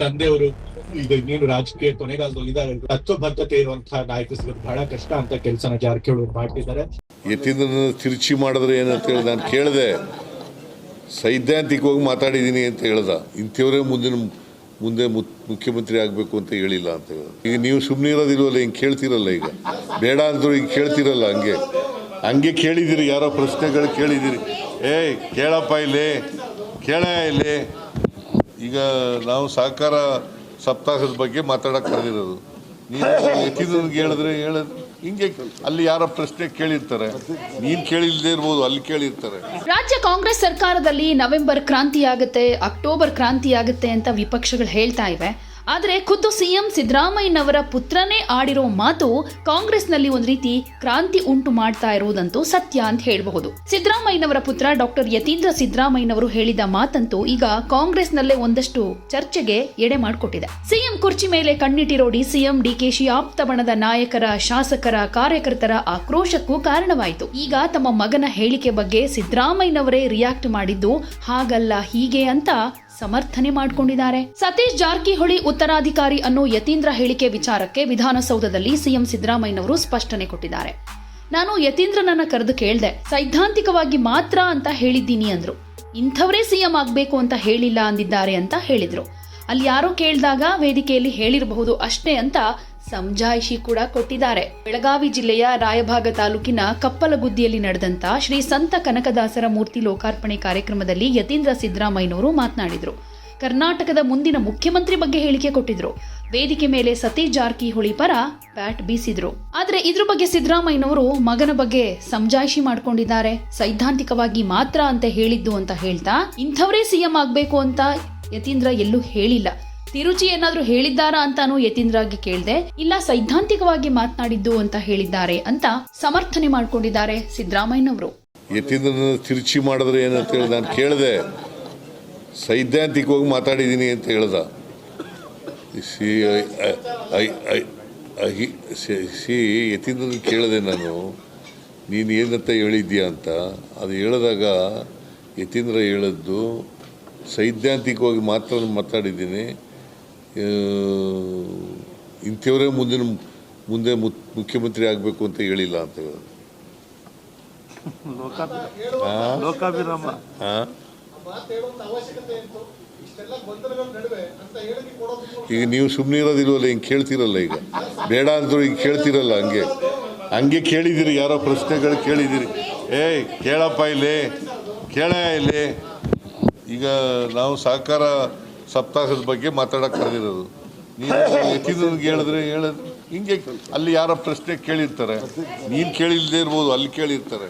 ತಂದೆಯವರು ಈಗ ಇನ್ನೇನು ರಾಜಕೀಯ ಕೊನೆಗಾಲದಲ್ಲಿ ತತ್ವಬದ್ಧತೆ ಇರುವಂತಹ ನಾಯಕ ಸಿಗೋದು ಬಹಳ ಕಷ್ಟ ಅಂತ ಕೆಲಸನ ಜಾರಕಿಹೊಳಿ ಮಾಡ್ತಿದ್ದಾರೆ. ಯತೀಂದ್ರನ ತಿರುಚಿ ಮಾಡಿದ್ರೆ ಏನಂತ ಹೇಳಿ ನಾನು ಕೇಳಿದೆ. ಸೈದ್ಧಾಂತಿಕವಾಗಿ ಮಾತಾಡಿದ್ದೀನಿ ಅಂತ ಹೇಳ್ದ. ಇಂಥವರೇ ಮುಂದಿನ ಮುಂದೆ ಮುತ್- ಮುಖ್ಯಮಂತ್ರಿ ಆಗಬೇಕು ಅಂತ ಹೇಳಿಲ್ಲ ಅಂತ ಹೇಳಿದ್ರು ಈಗ ನೀವು ಸುಮ್ಮನೆ ಇರೋದಿಲ್ವಲ್ಲ, ಹಿಂಗೆ ಕೇಳ್ತಿರಲ್ಲ ಈಗ. ಬೇಡ ಅಂದ್ರು ಹಿಂಗೆ ಕೇಳ್ತಿರಲ್ಲ ಹಂಗೆ. ಹಂಗೆ ಕೇಳಿದಿರಿ ಯಾರೋ ಪ್ರಶ್ನೆಗಳು ಕೇಳಿದಿರಿ ಏಯ್, ಕೇಳಪ್ಪ ಇಲ್ಲಿ. ಕೇಳ ಇಲ್ಲಿ. ಈಗ ನಾವು ಸಹಕಾರ ಸಪ್ತಾಹದ ಬಗ್ಗೆ ಮಾತಾಡಕ್ಕೆ ಕರೆದಿರೋದು ನೀನು ಹೇಳಿದ್ರೆ ಹೇಳಿದ್ರೆ ಹಿಂಗೆ ಅಲ್ಲಿ ಯಾರೋ ಪ್ರಶ್ನೆ ಕೇಳಿರ್ತಾರೆ. ನೀನು ಕೇಳಿಲ್ದೇ ಇರ್ಬೋದು, ಅಲ್ಲಿ ಕೇಳಿರ್ತಾರೆ. ರಾಜ್ಯ ಕಾಂಗ್ರೆಸ್ ಸರ್ಕಾರದಲ್ಲಿ ನವೆಂಬರ್ ಕ್ರಾಂತಿ ಆಗುತ್ತೆ ಅಕ್ಟೋಬರ್ ಕ್ರಾಂತಿ ಆಗುತ್ತೆ ಅಂತ ವಿಪಕ್ಷಗಳು ಹೇಳ್ತಾ ಇವೆ. ಆದರೆ ಖುದ್ದು ಸಿಎಂ ಸಿದ್ದರಾಮಯ್ಯನವರ ಪುತ್ರನೇ ಆಡಿರೋ ಮಾತು ಕಾಂಗ್ರೆಸ್ನಲ್ಲಿ ಒಂದು ರೀತಿ ಕ್ರಾಂತಿ ಉಂಟು ಮಾಡ್ತಾ ಇರುವುದಂತೂ ಸತ್ಯ ಅಂತ ಹೇಳಬಹುದು. ಸಿದ್ದರಾಮಯ್ಯನವರ ಪುತ್ರ ಡಾಕ್ಟರ್ ಯತೀಂದ್ರ ಸಿದ್ದರಾಮಯ್ಯನವರು ಹೇಳಿದ ಮಾತಂತೂ ಈಗ ಕಾಂಗ್ರೆಸ್ನಲ್ಲೇ ಒಂದಷ್ಟು ಚರ್ಚೆಗೆ ಎಡೆ ಮಾಡಿಕೊಟ್ಟಿದೆ. ಸಿಎಂ ಕುರ್ಚಿ ಮೇಲೆ ಕಣ್ಣಿಟ್ಟಿರೋ ಡಿಸಿಎಂ ಡಿಕೆಶಿ ಆಪ್ತ ಬಣದ ನಾಯಕರ ಶಾಸಕರ ಕಾರ್ಯಕರ್ತರ ಆಕ್ರೋಶಕ್ಕೂ ಕಾರಣವಾಯಿತು. ಈಗ ತಮ್ಮ ಮಗನ ಹೇಳಿಕೆ ಬಗ್ಗೆ ಸಿದ್ದರಾಮಯ್ಯನವರೇ ರಿಯಾಕ್ಟ್ ಮಾಡಿದ್ದು ಹಾಗಲ್ಲ ಹೀಗೆ ಅಂತ ಸಮರ್ಥನೆ ಮಾಡಿಕೊಂಡಿದ್ದಾರೆ. ಸತೀಶ್ ಜಾರಕಿಹೊಳಿ ಉತ್ತರಾಧಿಕಾರಿ ಅನ್ನೋ ಯತೀಂದ್ರ ಹೇಳಿಕೆ ವಿಚಾರಕ್ಕೆ ವಿಧಾನಸೌಧದಲ್ಲಿ ಸಿಎಂ ಸಿದ್ದರಾಮಯ್ಯನವರು ಸ್ಪಷ್ಟನೆ ಕೊಟ್ಟಿದ್ದಾರೆ. ನಾನು ಯತೀಂದ್ರನನ್ನ ಕರೆದು ಕೇಳ್ದೆ, ಸೈದ್ಧಾಂತಿಕವಾಗಿ ಮಾತ್ರ ಅಂತ ಹೇಳಿದ್ದೀನಿ ಅಂದ್ರು. ಇಂಥವರೇ ಸಿಎಂ ಆಗ್ಬೇಕು ಅಂತ ಹೇಳಿಲ್ಲ ಅಂದಿದ್ದಾರೆ ಅಂತ ಹೇಳಿದ್ರು. ಅಲ್ಲಿ ಯಾರೋ ಕೇಳಿದಾಗ ವೇದಿಕೆಯಲ್ಲಿ ಹೇಳಿರಬಹುದು ಅಷ್ಟೇ ಅಂತ ಸಮಜಾಯಿಷಿ ಕೂಡ ಕೊಟ್ಟಿದ್ದಾರೆ. ಬೆಳಗಾವಿ ಜಿಲ್ಲೆಯ ರಾಯಭಾಗ ತಾಲೂಕಿನ ಕಪ್ಪಲಗುದ್ದಿಯಲ್ಲಿ ನಡೆದಂತ ಶ್ರೀ ಸಂತ ಕನಕದಾಸರ ಮೂರ್ತಿ ಲೋಕಾರ್ಪಣೆ ಕಾರ್ಯಕ್ರಮದಲ್ಲಿ ಯತೀಂದ್ರ ಸಿದ್ದರಾಮಯ್ಯನವರು ಮಾತನಾಡಿದರು. ಕರ್ನಾಟಕದ ಮುಂದಿನ ಮುಖ್ಯಮಂತ್ರಿ ಬಗ್ಗೆ ಹೇಳಿಕೆ ಕೊಟ್ಟಿದ್ರು. ವೇದಿಕೆ ಮೇಲೆ ಸತೀಶ್ ಜಾರಕಿಹೊಳಿ ಪರ ಬ್ಯಾಟ್ ಬೀಸಿದ್ರು. ಆದರೆ ಇದ್ರ ಬಗ್ಗೆ ಸಿದ್ದರಾಮಯ್ಯನವರು ಮಗನ ಬಗ್ಗೆ ಸಮಜಾಯಿಷಿ ಮಾಡ್ಕೊಂಡಿದ್ದಾರೆ. ಸೈದ್ಧಾಂತಿಕವಾಗಿ ಮಾತ್ರ ಅಂತ ಹೇಳಿದ್ದು ಅಂತ ಹೇಳ್ತಾ ಇಂಥವರೇ ಸಿಎಂ ಆಗಬೇಕು ಅಂತ ಯತೀಂದ್ರ ಎಲ್ಲೂ ಹೇಳಿಲ್ಲ. ತಿರುಚಿ ಏನಾದರೂ ಹೇಳಿದ್ದಾರಾ ಅಂತಾನು ಯತೀಂದ್ರಗೆ ಕೇಳಿದೆ, ಇಲ್ಲ ಸೈದ್ಧಾಂತಿಕವಾಗಿ ಮಾತನಾಡಿದ್ದು ಅಂತ ಹೇಳಿದ್ದಾರೆ ಅಂತ ಸಮರ್ಥನೆ ಮಾಡ್ಕೊಂಡಿದ್ದಾರೆ ಸಿದ್ದರಾಮಯ್ಯನವರು. ಯತೀಂದ್ರನ ತಿರುಚಿ ಮಾಡಿದ್ರೆ ಏನಂತ ಹೇಳಿ, ನಾನು ಕೇಳಿದೆ. ಸೈದ್ಧಾಂತಿಕವಾಗಿ ಮಾತಾಡಿದ್ದೀನಿ ಅಂತ ಹೇಳ್ದ. ಸಿ ಯತೀಂದ್ರ ಸಿ- ಯತೀಂದ್ರನ ಕೇಳಿದೆ ನಾನು, ನೀನು ಏನಂತ ಹೇಳಿದ್ಯಾ ಅಂತ. ಅದು ಹೇಳಿದಾಗ ಯತೀಂದ್ರ ಹೇಳಿದ್ದು, ಸೈದ್ಧಾಂತಿಕವಾಗಿ ಮಾತ್ರ ಮಾತಾಡಿದ್ದೀನಿ. ಇಂಥವರೇ ಮುಂದಿನ ಮುಂದೆ ಮುತ್- ಮುಖ್ಯಮಂತ್ರಿ ಆಗಬೇಕು ಅಂತ ಹೇಳಿಲ್ಲ ಅಂತ ಹೇಳಿದ್ರು ಈಗ ನೀವು ಸುಮ್ಮನೆ ಇರೋದಿಲ್ವಲ್ಲ ಹಿಂಗೆ ಕೇಳ್ತಿರಲ್ಲ ಈಗ. ಬೇಡ ಅಂದ್ರು ಹಿಂಗೆ ಕೇಳ್ತಿರಲ್ಲ ಹಂಗೆ. ಹಂಗೆ ಕೇಳಿದಿರಿ ಯಾರೋ ಪ್ರಶ್ನೆಗಳು ಕೇಳಿದಿರಿ. ಏಯ್ ಕೇಳಪ್ಪ ಇಲ್ಲಿ. ಕೇಳ ಇಲ್ಲಿ. ಈಗ ನಾವು ಸಹಕಾರ ಸಪ್ತಾಹದ ಬಗ್ಗೆ ಮಾತಾಡಕ್ಕೆ ಕರೆದಿರೋದು. ನೀನು ಯತೀಂದ್ರನಿಗೆ ಹೇಳಿದ್ರೆ ಹೇಳಿದ್ರೆ ಹಿಂಗೆ ಅಲ್ಲಿ ಯಾರೋ ಪ್ರಶ್ನೆ ಕೇಳಿರ್ತಾರೆ. ನೀನು ಕೇಳಿಲ್ದೇ ಇರ್ಬೋದು, ಅಲ್ಲಿ ಕೇಳಿರ್ತಾರೆ.